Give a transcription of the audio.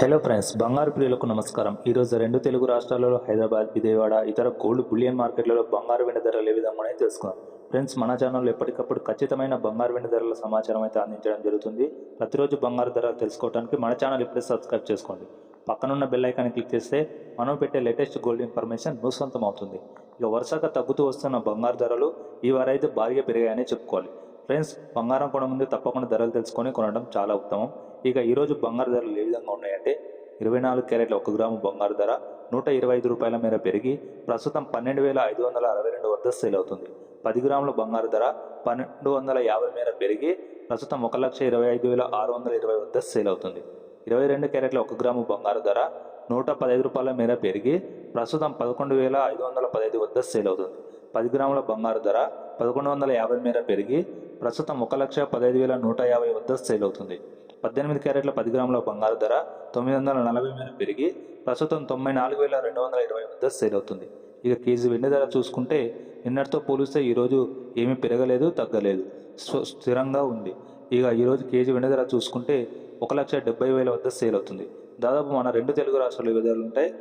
Hello friends బంగారు ప్రియులకు నమస్కారం. ఈరోజు రెండు తెలుగు రాష్ట్రాలలో హైదరాబాద్ విజయవాడ ఇతర గోల్డ్ బులియన్ మార్కెట్లలో బంగారు వెండి ధరలు ఏ విధంగా తెలుసుకుందాం. ఫ్రెండ్స్ మన ఛానల్లో ఎప్పటికప్పుడు ఖచ్చితమైన బంగారు వెండి ధరల సమాచారం అయితే అందించడం జరుగుతుంది. ప్రతిరోజు బంగారు ధరలు తెలుసుకోవడానికి మన ఛానల్ ఇప్పుడే సబ్స్క్రైబ్ చేసుకోండి. పక్కనున్న బెల్ ఐకాన్ని క్లిక్ చేస్తే మనం పెట్టే లేటెస్ట్ గోల్డ్ ఇన్ఫర్మేషన్ మీ సొంతం అవుతుంది. ఇక వరుసగా తగ్గుతూ వస్తున్న బంగారు ధరలు ఈ వారైతే భారీగా పెరిగాయని చెప్పుకోవాలి. ఫ్రెండ్స్ బంగారం కొన ముందు తప్పకుండా ధరలు తెలుసుకొని కొనడం చాలా ఉత్తమం. ఇక ఈరోజు బంగారు ధరలు ఏ విధంగా ఉన్నాయంటే ఇరవై నాలుగు క్యారెట్ల ఒక గ్రాము బంగారు ధర నూట ఇరవై ఐదు రూపాయల మేర పెరిగి ప్రస్తుతం పన్నెండు వేల ఐదు వందల అరవై రెండు వద్ద సేల్ అవుతుంది. పది గ్రాముల బంగారు ధర పన్నెండు వందల యాభై మేర పెరిగి ప్రస్తుతం ఒక లక్ష ఇరవై ఐదు వేల ఆరు వందల ఇరవై వద్ద సేల్ అవుతుంది. ఇరవై రెండు క్యారెట్ల ఒక గ్రాము బంగారు ధర నూట పదహైదు రూపాయల మేర పెరిగి ప్రస్తుతం పదకొండు వేల ఐదు వందల పదహైదు వద్ద సేల్ అవుతుంది. పది గ్రాముల బంగారు ధర పదకొండు వందల యాభై మేర పెరిగి ప్రస్తుతం ఒక లక్ష పదహైదు వేల నూట యాభై వద్ద సేల్ అవుతుంది. పద్దెనిమిది క్యారెట్ల పది గ్రాముల బంగారు ధర తొమ్మిది వందల నలభై మేర పెరిగి ప్రస్తుతం తొంభై నాలుగు వేల రెండు వందల ఇరవై వద్ద సేల్ అవుతుంది. ఇక కేజీ వెండి ధర చూసుకుంటే నిన్నటితో పోలిస్తే ఈరోజు ఏమీ పెరగలేదు తగ్గలేదు. స్థిరంగా ఉంది. ఇక ఈరోజు కేజీ వెండి ధర చూసుకుంటే ఒక లక్ష డెబ్బై వేల వద్ద సేల్ అవుతుంది. దాదాపు మన రెండు తెలుగు రాష్ట్రాలు విధాలు ఉంటాయి.